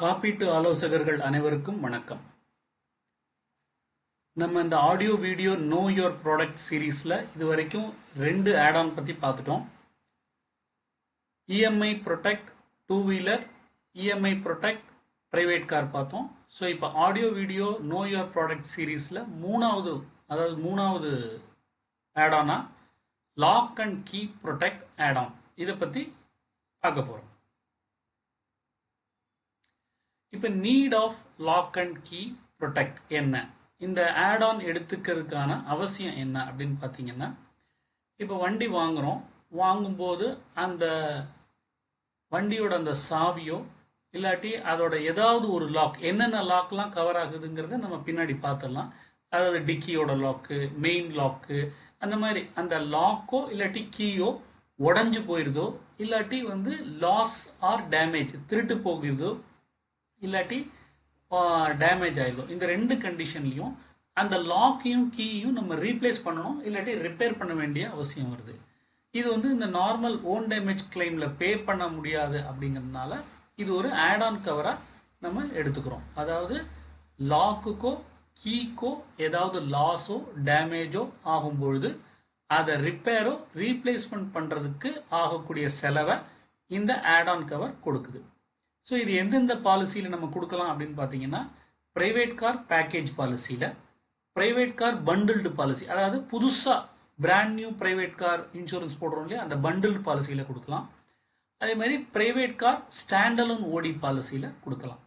காப்பீட்டு ஆலோசகர்கள் அனைவருக்கும் வணக்கம். நம்ம இந்த audio video know your product சீரீஸ்ல இது வரைக்கும் ரெண்டு ஆட் ஆன் பத்தி பார்த்துட்டோம். EMI protect two wheeler EMI protect private car பார்த்தோம். ஸோ இப்போ audio video know your product சீரீஸ்ல மூணாவது அதாவது மூணாவது add on lock and key protect add on இதை பத்தி பார்க்க போறோம். இப்போ need of lock and key protect என்ன? இந்த ஆட் ஆன் எடுத்துக்கிறதுக்கான அவசியம் என்ன அப்படின்னு பார்த்தீங்கன்னா இப்போ வண்டி வாங்குகிறோம் வாங்கும்போது அந்த வண்டியோட அந்த சாவியோ இல்லாட்டி அதோட ஏதாவது ஒரு லாக் என்னென்ன லாக்லாம் கவர் ஆகுதுங்கிறத நம்ம பின்னாடி பார்த்துடலாம். அதாவது டிக்கியோட லாக்கு மெயின் லாக்கு அந்த மாதிரி அந்த லாக்கோ இல்லாட்டி கீயோ உடஞ்சு போயிருதோ இல்லாட்டி வந்து லாஸ் ஆர் டேமேஜ் திருட்டு போகிறதோ இல்லாட்டி டேமேஜ் ஆயிடும். இந்த ரெண்டு கண்டிஷன்லையும் அந்த லாக்கையும் கீயும் நம்ம ரீப்ளேஸ் பண்ணணும் இல்லாட்டி ரிப்பேர் பண்ண வேண்டிய அவசியம் வருது. இது வந்து இந்த நார்மல் ஓன் டேமேஜ் கிளைமில் பே பண்ண முடியாது அப்படிங்கிறதுனால இது ஒரு ஆட் ஆன் கவராக நம்ம எடுத்துக்கிறோம். அதாவது லாக்குக்கோ கீக்கோ ஏதாவது லாஸோ டேமேஜோ ஆகும் பொழுது அதை ரிப்பேரோ ரீப்ளேஸ்மெண்ட் பண்ணுறதுக்கு ஆகக்கூடிய செலவை இந்த ஆட் ஆன் கவர் கொடுக்குது. ஸோ இது எந்தெந்த பாலிசியில் நம்ம கொடுக்கலாம் அப்படின்னு பார்த்தீங்கன்னா ப்ரைவேட் கார் பேக்கேஜ் பாலிசியில் ப்ரைவேட் கார் பண்டில்டு பாலிசி அதாவது புதுசாக brand new private car insurance போடுறோம் இல்லையா? அந்த பண்டில்டு பாலிசியில் கொடுக்கலாம். அதே மாதிரி ப்ரைவேட் கார் ஸ்டாண்டலோன் ஓடி பாலிசியில் கொடுக்கலாம்.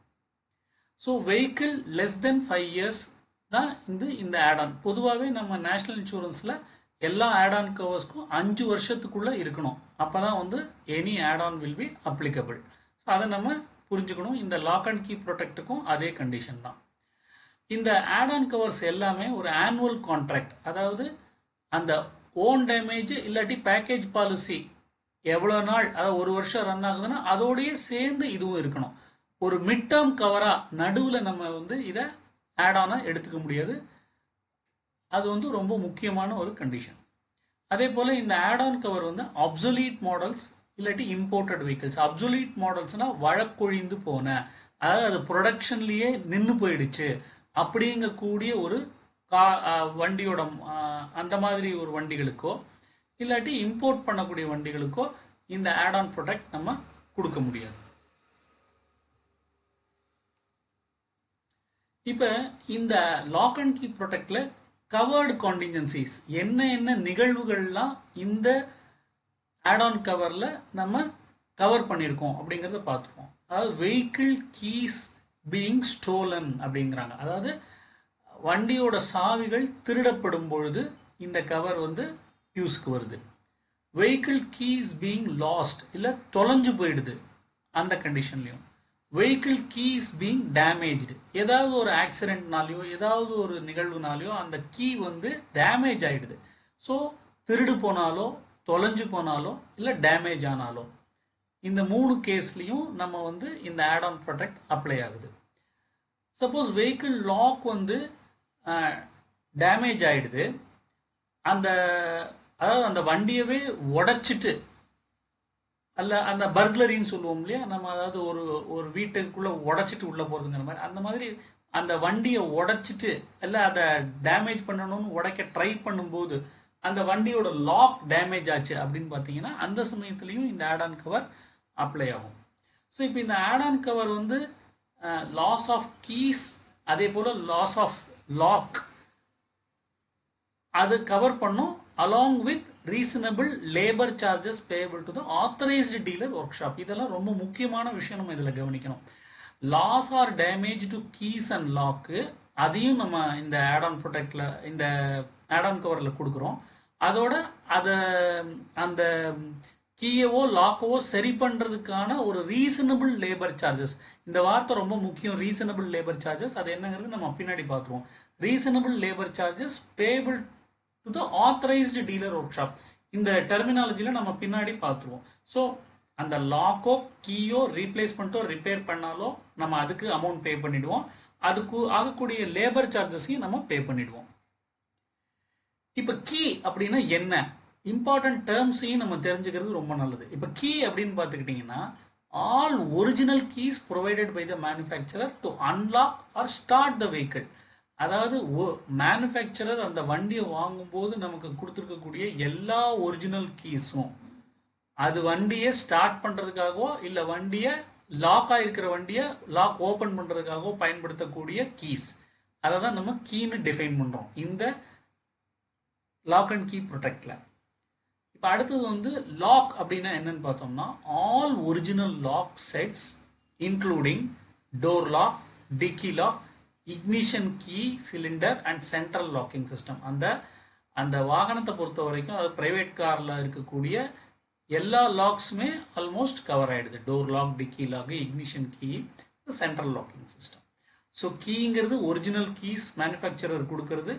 So vehicle less than five years தான் இந்த இந்த ஆடான் பொதுவாகவே நம்ம நேஷனல் இன்சூரன்ஸில் எல்லா ஆடான் ஆன் கவர்ஸ்க்கும் அஞ்சு வருஷத்துக்குள்ளே இருக்கணும். அப்போ தான் வந்து any add on will be applicable அதை நம்ம புரிஞ்சுக்கணும். இந்த லாக் அண்ட் கீ ப்ரொடெக்ட்டுக்கும் அதே கண்டிஷன் தான். இந்த ஆட் ஆன் கவர்ஸ் எல்லாமே ஒரு ஆனுவல் கான்ட்ராக்ட் அதாவது அந்த ஓன் டேமேஜ் இல்லாட்டி பேக்கேஜ் பாலிசி எவ்வளோ நாள் அதாவது ஒரு வருஷம் ரன் ஆகுதுன்னா அதோடய சேர்ந்து இதுவும் இருக்கணும். ஒரு மிட் டேர்ம் கவரா நடுவில் நம்ம வந்து இதை ஆட் ஆனாக எடுத்துக்க முடியாது. அது வந்து ரொம்ப முக்கியமான ஒரு கண்டிஷன் அதே போல் இந்த ஆட் ஆன் கவர் வந்து அப்சொலீட் மாடல்ஸ் இல்லாட்டி இம்போர்ட்டட் வெஹிக்கிள்ஸ் அப்சொலீட் மாடல்ஸ்னா வழக்கொழிந்து போன. அதாவது அது ப்ரொடக்ஷன்லயே நின்று போயிடுச்சு. அப்படிங்கக்கூடிய ஒரு கா வண்டியோட அந்த மாதிரி ஒரு வண்டிகளுக்கோ இல்லாட்டி இம்போர்ட் பண்ணக்கூடிய வண்டிகளுக்கோ இந்த ஆட் ஆன் ப்ரொடக்ட் நம்ம கொடுக்க முடியாது. இப்ப இந்த லாக் அண்ட் கீ ப்ரொடக்டில் கவர்டு கான்டிஜென்சிஸ் என்ன என்ன நிகழ்வுகள்லாம் இந்த ஆட் ஆன் கவர்ல நம்ம கவர் பண்ணியிருக்கோம் அப்படிங்கிறத பார்த்துருக்கோம் அதாவது வெஹிக்கிள் கீஸ் பீயிங் ஸ்டோலன் அப்படிங்கிறாங்க. அதாவது வண்டியோட சாவிகள் திருடப்படும் பொழுது இந்த கவர் வந்து யூஸ்க்கு வருது. வெஹிக்கிள் கீஸ் பீயிங் லாஸ்ட் இல்லை தொலைஞ்சு போயிடுது அந்த கண்டிஷன்லையும் வெஹிக்கிள் கீஸ் பீங் டேமேஜ்டு ஏதாவது ஒரு ஆக்சிடென்ட்னாலையோ ஏதாவது ஒரு நிகழ்வுனாலையோ அந்த கீ வந்து டேமேஜ் ஆகிடுது ஸோ திருடு போனாலோ தொலைஞ்சு போனாலோ இல்லை டேமேஜ் ஆனாலோ இந்த மூணு கேஸ்லையும் நம்ம வந்து இந்த ஆட் ஆன் ப்ரொடெக்ட் அப்ளை ஆகுது. சப்போஸ் வெஹிக்கிள் லாக் வந்து டேமேஜ் ஆயிடுது. அந்த அதாவது அந்த வண்டியவே உடைச்சிட்டு அல்ல அந்த பர்க்லரின்னு சொல்லுவோம் இல்லையா? நம்ம அதாவது ஒரு ஒரு வீட்டுக்குள்ள உடைச்சிட்டு உள்ள போறதுங்கிற மாதிரி. அந்த மாதிரி அந்த வண்டியை உடைச்சிட்டு இல்லை அதை டேமேஜ் பண்ணணும்னு உடைக்க ட்ரை பண்ணும்போது அந்த வண்டியோட லாக் டேமேஜ் ஆச்சு அப்படின்னு பார்த்தீங்கன்னா அந்த சமயத்துலையும் இந்த ஆட் ஆன் கவர் அப்ளை ஆகும். ஸோ இப்போ இந்த ஆட் ஆன் கவர் வந்து லாஸ் ஆஃப் கீஸ் அதே போல் லாஸ் ஆஃப் லாக் அது கவர் பண்ணும் along with reasonable labour charges payable to the authorised dealer workshop இதெல்லாம் ரொம்ப முக்கியமான விஷயம் நம்ம இதில் கவனிக்கணும். Loss or damage to keys and lock அதையும் நம்ம இந்த ஆட் ஆன் ப்ரொடெக்ட்ல இந்த ஆடான் கவரில் கொடுக்குறோம். அதோட அதை அந்த கீயவோ லாக்கவோ சரி பண்ணுறதுக்கான ஒரு ரீசனபிள் லேபர் சார்ஜஸ் இந்த வார்த்தை ரொம்ப முக்கியம் ரீசனபிள் லேபர் சார்ஜஸ் அது என்னங்கிறது நம்ம பின்னாடி பார்த்துருவோம். Reasonable labour charges payable to the authorised dealer workshop இந்த டெர்மினாலஜியில் நம்ம பின்னாடி பார்த்துருவோம். ஸோ அந்த லாக்கோ கீயோ ரீப்ளேஸ் பண்ணிட்டோ ரிப்பேர் பண்ணாலோ நம்ம அதுக்கு அமௌண்ட் பே பண்ணிடுவோம். அதுக்கு ஆகக்கூடிய லேபர் சார்ஜஸையும் நம்ம பே பண்ணிடுவோம். இப்போ கீ அப்படின்னா என்ன? இம்பார்ட்டன்ட் டேர்ம்ஸையும் நம்ம தெரிஞ்சுக்கிறது ரொம்ப நல்லது. இப்போ கீ அப்படின்னு பார்த்துக்கிட்டிங்கன்னா all original keys provided by the manufacturer to unlock or start the vehicle அதாவது மேனுஃபேக்சரர் அந்த வண்டியை வாங்கும்போது நமக்கு கொடுத்துருக்கக்கூடிய எல்லா ஒரிஜினல் கீஸும் அது வண்டியை ஸ்டார்ட் பண்ணுறதுக்காகவோ இல்லை வண்டியை லாக் ஆகிருக்கிற வண்டியை லாக் ஓப்பன் பண்ணுறதுக்காகவோ பயன்படுத்தக்கூடிய கீஸ் அதை தான் நம்ம கீன்னு டிஃபைன் பண்ணுறோம் இந்த லாக் அண்ட் கீ ப்ரொடெக்டில் இப்போ அடுத்தது வந்து லாக் அப்படின்னா என்னன்னு பார்த்தோம்னா all original lock sets including door lock dicky lock ignition key cylinder and central locking system அந்த அந்த வாகனத்தை பொறுத்த வரைக்கும் அது பிரைவேட் காரில் இருக்கக்கூடிய எல்லா லாக்ஸுமே ஆல்மோஸ்ட் கவர் ஆகிடுது door lock dicky lock ignition key central locking system so கீங்கிறது original keys manufacturer கொடுக்கறது.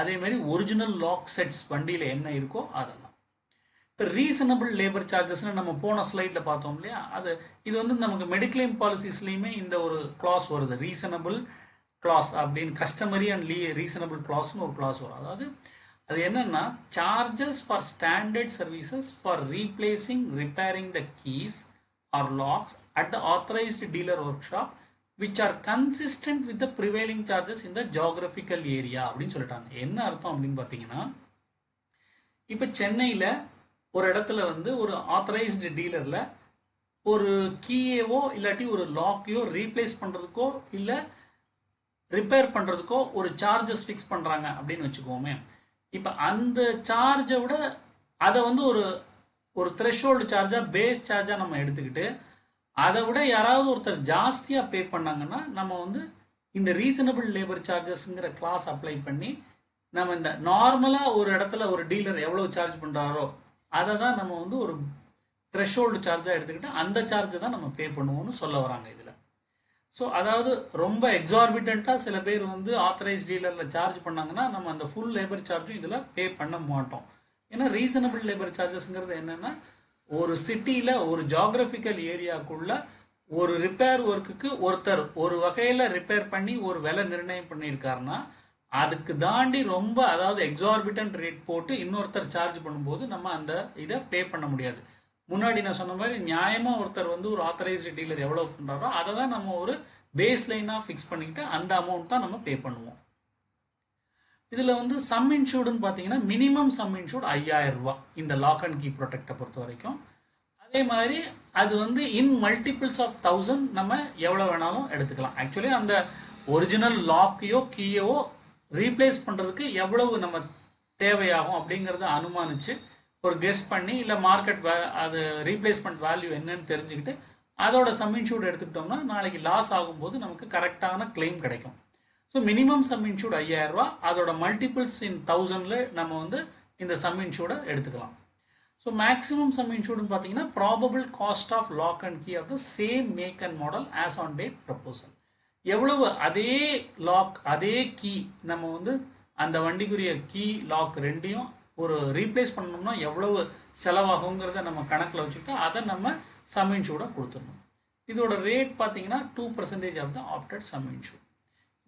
அதே மாதிரி ஒரிஜினல் லாக் செட்ஸ் வண்டியில் என்ன இருக்கோ அதெல்லாம். இப்போ ரீசனபிள் லேபர் சார்ஜஸ்னு நம்ம போன ஸ்லைடில் பார்த்தோம் இல்லையா? அது இது வந்து நமக்கு மெடிக்ளைம் பாலிசிஸ்லையுமே இந்த ஒரு கிளாஸ் வருது. ரீசனபிள் கிளாஸ் அப்படின்னு கஸ்டமரி அண்ட் லீ ரீசனபிள் கிளாஸ்னு ஒரு கிளாஸ் வரும். அதாவது அது என்னன்னா charges for standard services for replacing repairing the keys or locks at the authorised dealer workshop which are consistent with the prevailing charges இந்த ஜாகிரபிக்கல் ஏரியா அப்படின்னு சொல்லிட்டாங்க. என்ன அர்த்தம் அப்படின்னு பார்த்தீங்கன்னா இப்போ சென்னையில் ஒரு இடத்துல வந்து ஒரு ஆத்தரைஸ்டு டீலரில் ஒரு கீயேவோ இல்லாட்டி ஒரு லாக்கையோ ரீப்ளேஸ் பண்ணுறதுக்கோ இல்லை ரிப்பேர் பண்ணுறதுக்கோ ஒரு சார்ஜஸ் ஃபிக்ஸ் பண்ணுறாங்க அப்படின்னு வச்சுக்கோமே. இப்போ அந்த சார்ஜை விட அதை வந்து ஒரு ஒரு த்ரெஷோல்டு சார்ஜாக பேஸ் சார்ஜாக நம்ம எடுத்துக்கிட்டு அதை விட யாராவது ஒருத்தர் ஜாஸ்தியாக பே பண்ணாங்கன்னா நம்ம வந்து இந்த ரீசனபிள் லேபர் சார்ஜஸ்ங்கிற கிளாஸ் அப்ளை பண்ணி நம்ம இந்த நார்மலாக ஒரு இடத்துல ஒரு டீலர் எவ்வளோ சார்ஜ் பண்ணுறாரோ அதை தான் நம்ம வந்து ஒரு த்ரெஷோல்டு சார்ஜாக எடுத்துக்கிட்டு அந்த சார்ஜை தான் நம்ம பே பண்ணுவோம்னு சொல்ல வராங்க இதில். ஸோ அதாவது ரொம்ப எக்ஸார்பிட்டண்ட்டாக சில பேர் வந்து ஆத்தரைஸ் டீலரில் சார்ஜ் பண்ணாங்கன்னா நம்ம அந்த ஃபுல் லேபர் சார்ஜும் இதில் பே பண்ண மாட்டோம். ஏன்னா ரீசனபிள் லேபர் சார்ஜஸ்ங்கிறது என்னென்னா ஒரு சிட்டியில் ஒரு ஜாகிரபிக்கல் ஏரியாக்குள்ள ஒரு ரிப்பேர் ஒர்க்குக்கு ஒருத்தர் ஒரு வகையில் ரிப்பேர் பண்ணி ஒரு விலை நிர்ணயம் பண்ணியிருக்காருன்னா அதுக்கு தாண்டி ரொம்ப அதாவது எக்ஸார்பிட்டன்ட் ரேட் போட்டு இன்னொருத்தர் சார்ஜ் பண்ணும்போது நம்ம அந்த இதை பே பண்ண முடியாது. முன்னாடி நான் சொன்ன மாதிரி நியாயமாக ஒருத்தர் வந்து ஒரு ஆத்தரைஸ்டு டீலர் எவ்வளோ பண்றாரோ அதை தான் நம்ம ஒரு பேஸ் லைனா ஃபிக்ஸ் பண்ணிக்கிட்டு அந்த அமௌண்ட் தான் நம்ம பே பண்ணுவோம். இதில் வந்து சம் இன்சூர்டுன்னு பார்த்தீங்கன்னா மினிமம் சம் இன்சூர்ட் ஐயாயிரம் ரூபாய். இந்த லாக் அண்ட் கீ ப்ரொடெக்டை பொறுத்த வரைக்கும். அதே மாதிரி அது வந்து இன் மல்டிபிள்ஸ் ஆஃப் தௌசண்ட் நம்ம எவ்வளோ வேணாலும் எடுத்துக்கலாம். ஆக்சுவலி அந்த ஒரிஜினல் லாக்கையோ கீயோ ரீப்ளேஸ் பண்ணுறதுக்கு எவ்வளவு நம்ம தேவையாகும் அப்படிங்கிறத அனுமானிச்சு ஒரு கெஸ் பண்ணி இல்லை மார்க்கெட் அது ரீப்ளேஸ்மெண்ட் வேல்யூ என்னன்னு தெரிஞ்சுக்கிட்டு அதோட சம் இன்சூர்ட் எடுத்துக்கிட்டோம்னா நாளைக்கு லாஸ் ஆகும்போது நமக்கு கரெக்டான கிளைம் கிடைக்கும். ஸோ மினிமம் சம் இன்ஷூட் ஐயாயிரம் ரூபா. அதோட மல்டிபிள்ஸ் இன் தௌசண்ட்ல நம்ம வந்து இந்த சம் இன்சூர்டை எடுத்துக்கலாம். ஸோ மேக்ஸிமம் சம் இன்சூர்டுன்னு பார்த்தீங்கன்னா probable cost of lock and key of the same make and model as on date proposal எவ்வளவு அதே லாக் அதே கீ நம்ம வந்து அந்த வண்டிக்குரிய கீ லாக் ரெண்டையும் ஒரு ரீப்ளேஸ் பண்ணணும்னா எவ்வளவு செலவாகுங்கிறத நம்ம கணக்கில் வச்சுக்கிட்டு அதை நம்ம சம் இன்சூர்டை கொடுத்துடணும். இதோட ரேட் பார்த்தீங்கன்னா two percentage of the opted sum insured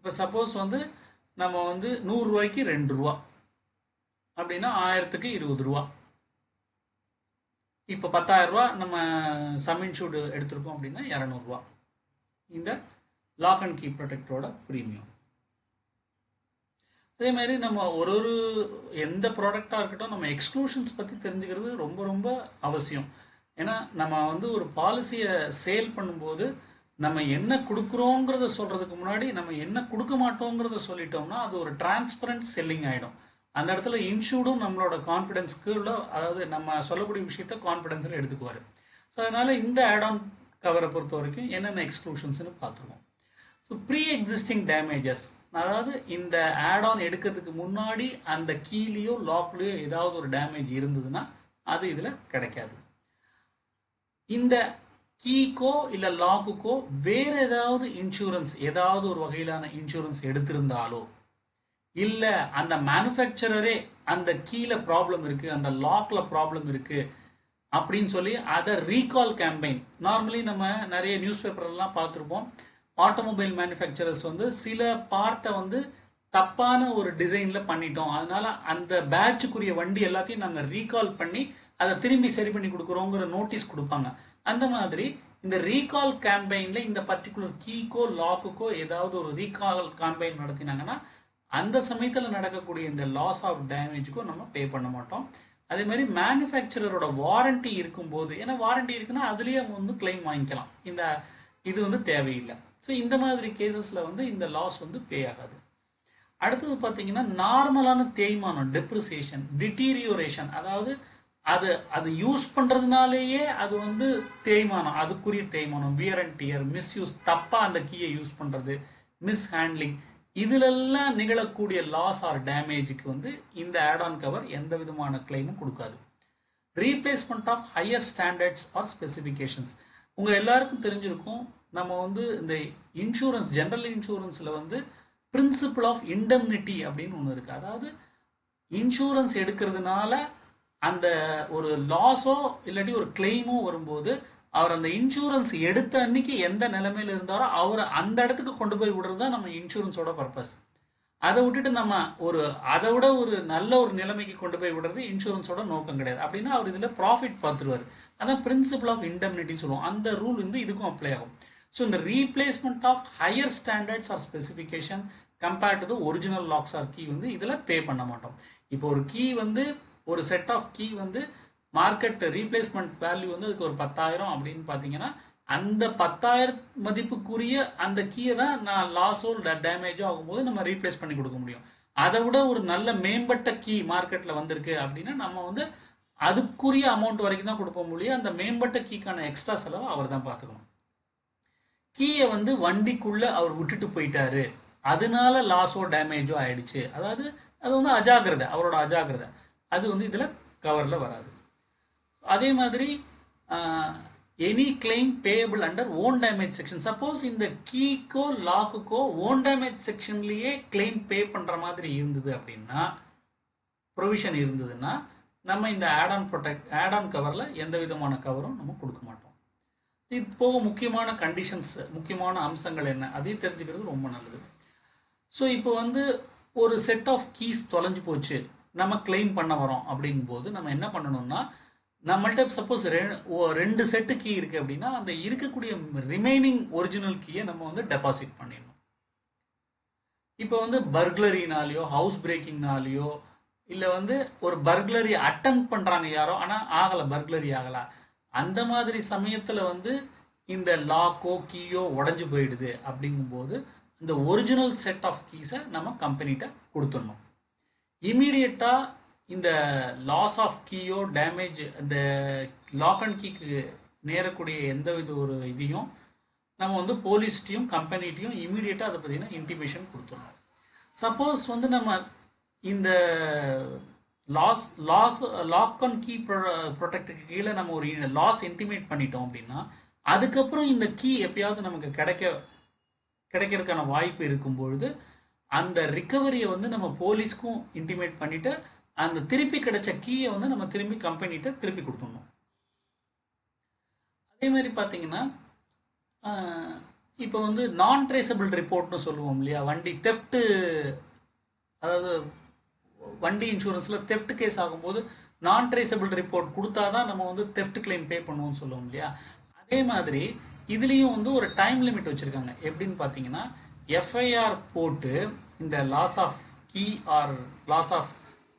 இப்போ சப்போஸ் வந்து நம்ம வந்து நூறுரூவாய்க்கு ரெண்டு ரூபா. அப்படின்னா ஆயிரத்துக்கு இருபது ரூபா. இப்போ பத்தாயிரம் ரூபா நம்ம சம் இன்சூர்டு எடுத்திருக்கோம் அப்படின்னா இரநூறுவா இந்த லாக் அண்ட் கீ ப்ரொடெக்டரோட ப்ரீமியம் அதே மாதிரி நம்ம ஒரு ஒரு எந்த ப்ராடக்டாக இருக்கட்டும் நம்ம எக்ஸ்க்ளூஷன்ஸ் பற்றி தெரிஞ்சுக்கிறது ரொம்ப ரொம்ப அவசியம். ஏன்னா நம்ம வந்து ஒரு பாலிசியை சேல் பண்ணும்போது நம்ம என்ன கொடுக்குறோங்கிறத சொல்றதுக்கு முன்னாடி நம்ம என்ன கொடுக்க மாட்டோங்கிறத சொல்லிட்டோம்னா அது ஒரு டிரான்ஸ்பரண்ட் செல்லிங் ஆகிடும் அந்த இடத்துல இன்ஷூடும் நம்மளோட கான்ஃபிடன்ஸ்க்கு உள்ள அதாவது நம்ம சொல்லக்கூடிய விஷயத்த கான்ஃபிடன்ஸில் எடுத்துக்குவார். ஸோ அதனால இந்த ஆட் ஆன் கவரை பொறுத்த வரைக்கும் என்னென்ன எக்ஸ்க்ளூஷன்ஸ்னு பார்த்துருவோம். ஸோ ப்ரீ எக்ஸிஸ்டிங் டேமேஜஸ் அதாவது இந்த ஆட் ஆன் எடுக்கிறதுக்கு முன்னாடி அந்த கீழேயோ லாக்லேயோ ஏதாவது ஒரு டேமேஜ் இருந்ததுன்னா அது இதில் கிடைக்காது. இந்த கீக்கோ இல்லை லாக்குக்கோ வேற ஏதாவது இன்சூரன்ஸ் ஏதாவது ஒரு வகையிலான இன்சூரன்ஸ் எடுத்திருந்தாலோ இல்லை அந்த மேனுஃபேக்சரரே அந்த கீழே ப்ராப்ளம் இருக்கு அந்த லாக்ல ப்ராப்ளம் இருக்கு அப்படின்னு சொல்லி அதை ரீகால் கேம்பெயின் நார்மலி நம்ம நிறைய நியூஸ் பேப்பர்லாம் பார்த்துருப்போம். ஆட்டோமொபைல் மேனுஃபேக்சரர்ஸ் வந்து சில பார்ட்டை வந்து தப்பான ஒரு டிசைன்ல பண்ணிட்டோம். அதனால அந்த பேட்சுக்குரிய வண்டி எல்லாத்தையும் நாங்கள் ரீகால் பண்ணி அதை திரும்பி சரி பண்ணி கொடுக்குறோங்கிற நோட்டீஸ் கொடுப்பாங்க. அந்த மாதிரி இந்த ரீகால் கேம்பெயின்ல இந்த பர்டிகுலர் கீக்கோ லாக்குக்கோ ஏதாவது ஒரு ரீகால் கேம்பெயின் நடத்தினாங்கன்னா அந்த சமயத்தில் நடக்கக்கூடிய இந்த லாஸ் ஆஃப் டேமேஜுக்கும் நம்ம பே பண்ண மாட்டோம். அதே மாதிரி மேனுஃபேக்சரரோட வாரண்டி இருக்கும்போது ஏன்னா வாரண்டி இருக்குன்னா அதுலேயே அவங்க வந்து கிளைம் வாங்கிக்கலாம். இந்த இது வந்து தேவையில்லை. ஸோ இந்த மாதிரி கேசஸில் வந்து இந்த லாஸ் வந்து பே ஆகாது. அடுத்தது பார்த்தீங்கன்னா நார்மலான தேய்மானம் டெப்ரிசியேஷன் டிட்டீரியோரேஷன் அதாவது அது அது யூஸ் பண்றதுனாலேயே அது வந்து தேய்மானம் அதுக்குரிய தேய்மானம் வியர் அண்ட் டியர் மிஸ்யூஸ் தப்பா அந்த கீயை யூஸ் பண்றது மிஸ் ஹேண்ட்லிங் இதுலெல்லாம் நிகழக்கூடிய லாஸ் ஆர் டேமேஜுக்கு வந்து இந்த ஆட் ஆன் கவர் எந்த விதமான கிளைமும் கொடுக்காது. Replacement of higher standards or specifications உங்க எல்லாருக்கும் தெரிஞ்சிருக்கும் நம்ம வந்து இந்த இன்சூரன்ஸ் ஜென்ரல் இன்சூரன்ஸ்ல வந்து பிரின்சிபிள் ஆஃப் இண்டம்னிட்டி அப்படின்னு ஒன்று இருக்கு. அதாவது இன்சூரன்ஸ் எடுக்கிறதுனால அந்த ஒரு லாஸோ இல்லாட்டி ஒரு கிளைமோ வரும்போது அவர் அந்த இன்சூரன்ஸ் எடுத்த அன்னைக்கு எந்த நிலைமையில இருந்தாரோ அவரை அந்த இடத்துக்கு கொண்டு போய் விடுறது தான் நம்ம இன்சூரன்ஸோட பர்பஸ் அதை விட்டுட்டு நம்ம ஒரு அதை விட ஒரு நல்ல ஒரு நிலைமைக்கு கொண்டு போய் விடுறது இன்சூரன்ஸோட நோக்கம் கிடையாது. அப்படின்னா அவர் இதில் ப்ராஃபிட் பார்த்துருவார். அதான் பிரின்சிபல் ஆஃப் இண்டம்னிட்டி சொல்லுவோம். அந்த ரூல் வந்து இதுக்கும் அப்ளை ஆகும். ஸோ இந்த replacement of higher standards or specification compared to original locks or key வந்து இதில் பே பண்ண மாட்டோம். இப்போ ஒரு கீ வந்து ஒரு செட் ஆஃப் கீ வந்து மார்க்கெட் ரீப்ளேஸ்மெண்ட் வேல்யூ வந்து அதுக்கு ஒரு பத்தாயிரம் அப்படின்னு பார்த்தீங்கன்னா அந்த பத்தாயிரம் மதிப்புக்குரிய அந்த கீயை தான் நான் லாஸோ டேமேஜோ ஆகும்போது நம்ம ரீப்ளேஸ் பண்ணி கொடுக்க முடியும். அதை விட ஒரு நல்ல மேம்பட்ட கீ மார்க்கெட்டில் வந்திருக்கு அப்படின்னா நம்ம வந்து அதுக்குரிய அமௌண்ட் வரைக்கும் தான் கொடுக்க முடியும் அந்த மேம்பட்ட கீக்கான எக்ஸ்ட்ரா செலவை அவர் தான் பார்த்துக்கணும். கீயை வந்து வண்டிக்குள்ள அவர் விட்டுட்டு போயிட்டாரு. அதனால லாஸோ டேமேஜோ ஆயிடுச்சு. அதாவது அது வந்து அஜாகிரதை அவரோட அஜாகிரதை அது வந்து இதில் கவரில் வராது. அதே மாதிரி any claim payable under own damage section suppose இந்த கீக்கோ லாக்குக்கோ ஓன் டேமேஜ் செக்ஷன்லேயே கிளைம் பே பண்ணுற மாதிரி இருந்தது அப்படின்னா ப்ரொவிஷன் இருந்ததுன்னா நம்ம இந்த add on protect add on கவரில் எந்த விதமான கவரும் நம்ம கொடுக்க மாட்டோம். இது போக முக்கியமான கண்டிஷன்ஸ் முக்கியமான அம்சங்கள் என்ன? அதையும் தெரிஞ்சுக்கிறது ரொம்ப நல்லது. ஸோ இப்போ வந்து ஒரு செட் ஆஃப் கீஸ் தொலைஞ்சு போச்சு. நம்ம கிளைம் பண்ண வரோம் அப்படிங்கும்போது நம்ம என்ன பண்ணணும்னா நம்மள்ட்ட சப்போஸ் ரெண்டு செட்டு கீ இருக்கு அப்படின்னா அந்த இருக்கக்கூடிய ரிமைனிங் ஒரிஜினல் கீயை நம்ம வந்து டெபாசிட் பண்ணிடணும். இப்போ வந்து பர்க்லரினாலேயோ ஹவுஸ் பிரேக்கிங்னாலேயோ இல்லை வந்து ஒரு பர்க்லரி அட்டம் பண்ணுறாங்க யாரோ ஆனால் ஆகலை பர்க்லரி ஆகலை. அந்த மாதிரி சமயத்தில் வந்து இந்த லாக்கோ கீயோ உடஞ்சி போயிடுது அப்படிங்கும்போது இந்த ஒரிஜினல் செட் ஆஃப் கீஸை நம்ம கம்பெனிகிட்ட கொடுத்துடணும். இமீடியட்டா இந்த லாஸ் ஆஃப் கீயோ டேமேஜ் இந்த லாக் அண்ட் கீக்கு நேரக்கூடிய எந்த வித ஒரு இதையும் நம்ம வந்து போலீஸ்ட்டையும் கம்பெனிட்டையும் இமீடியட்டாக அதை பார்த்தீங்கன்னா இன்டிமேஷன் கொடுத்துடணும். சப்போஸ் வந்து நம்ம இந்த loss loss lock and key ப்ரொடெக்டுக்கு கீழே நம்ம ஒரு லாஸ் இன்டிமேட் பண்ணிட்டோம் அப்படின்னா அதுக்கப்புறம் இந்த கீ எப்பயாவது நமக்கு கிடைக்க கிடைக்கிறதுக்கான வாய்ப்பு இருக்கும்பொழுது அந்த ரிக்கவரியை வந்து நம்ம போலீஸ்க்கும் இன்டிமேட் பண்ணிட்டு அந்த திருப்பி கிடைச்ச கீயை வந்து நம்ம திரும்பி கம்பெனிகிட்ட திருப்பி கொடுத்துடணும். அதே மாதிரி பார்த்தீங்கன்னா இப்போ வந்து நான் ட்ரேசபிள் ரிப்போர்ட்னு சொல்லுவோம் இல்லையா? வண்டி தெஃப்ட்டு அதாவது வண்டி இன்சூரன்ஸில் தெஃப்ட் கேஸ் ஆகும்போது நான் ட்ரேசபிள் ரிப்போர்ட் கொடுத்தா தான் நம்ம வந்து தெஃப்ட் கிளைம் பே பண்ணுவோம்னு சொல்லுவோம் இல்லையா? அதே மாதிரி இதுலேயும் வந்து ஒரு டைம் லிமிட் வச்சுருக்காங்க. எப்படின்னு பார்த்தீங்கன்னா எஃப்ஐஆர் போட்டு இந்த loss of key or loss of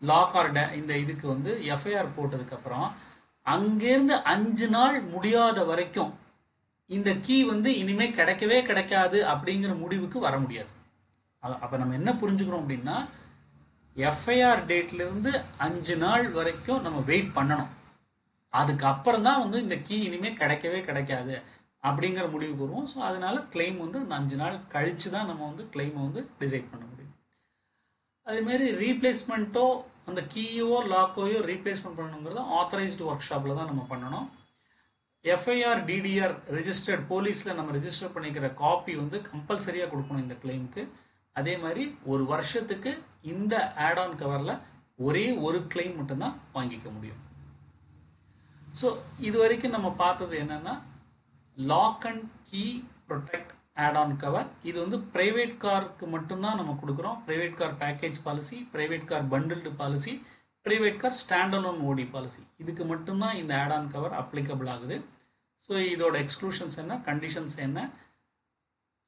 lock or இந்த இதுக்கு வந்து எஃப்ஐஆர் போட்டதுக்கப்புறம் அங்கேருந்து அஞ்சு நாள் முடியாத வரைக்கும் இந்த கீ வந்து இனிமே கிடைக்கவே கிடைக்காது அப்படிங்கிற முடிவுக்கு வர முடியாது. அப்போ நம்ம என்ன புரிஞ்சுக்கிறோம் அப்படின்னா எஃப்ஐஆர் டேட்ல இருந்து அஞ்சு நாள் வரைக்கும் நம்ம வெயிட் பண்ணணும். அதுக்கப்புறம் தான் வந்து இந்த கீ இனிமே கிடைக்கவே கிடைக்காது. அப்படிங்கிற முடிவுக்கு வருவோம் ஸோ அதனால கிளைம் வந்து அஞ்சு நாள் கழித்து தான் நம்ம வந்து கிளைமை வந்து டிசைட் பண்ண முடியும். அதேமாரி ரீப்ளேஸ்மெண்ட்டோ அந்த கீயோ லாக்கோயோ ரீப்ளேஸ்மெண்ட் பண்ணணுங்கிறது ஆத்தரைஸ்டு ஒர்க் ஷாப்பில் தான் நம்ம பண்ணணும். எஃப்ஐஆர் டிடிஆர் ரெஜிஸ்டர்ட் போலீஸில் நம்ம ரெஜிஸ்டர் பண்ணிக்கிற காப்பி வந்து கம்பல்சரியாக கொடுக்கணும் இந்த கிளைமுக்கு அதே மாதிரி ஒரு வருஷத்துக்கு இந்த ஆட் ஆன் கவரில் ஒரே ஒரு கிளைம் மட்டும்தான் வாங்கிக்க முடியும். ஸோ இது வரைக்கும் நம்ம பார்த்தது என்னன்னா lock and key protect add on cover இது வந்து பிரைவேட் காருக்கு மட்டும்தான் நம்ம கொடுக்குறோம். Private car package policy private car bundled policy private car stand alone OD policy இதுக்கு மட்டும்தான் இந்த ஆட் ஆன் கவர் அப்ளிகபிள் ஆகுது. ஸோ இதோட எக்ஸ்க்ளூஷன்ஸ் என்ன கண்டிஷன்ஸ் என்ன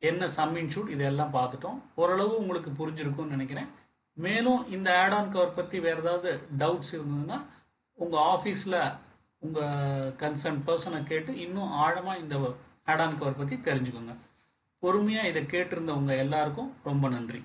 என்ன சம் இன்ஷூட் இதெல்லாம் பார்த்துட்டோம். ஓரளவு உங்களுக்கு புரிஞ்சிருக்கும்னு நினைக்கிறேன். மேலும் இந்த ஆட் ஆன் கவர் பற்றி வேறு ஏதாவது டவுட்ஸ் இருந்ததுன்னா உங்கள் ஆஃபீஸில் உங்கள் கன்சர்ன் பர்சனை கேட்டு இன்னும் ஆழமாக இந்த ஆட் ஆன் கவர் பற்றி தெரிஞ்சுக்கோங்க. பொறுமையாக இதை கேட்டிருந்தவங்க எல்லாருக்கும் ரொம்ப நன்றி.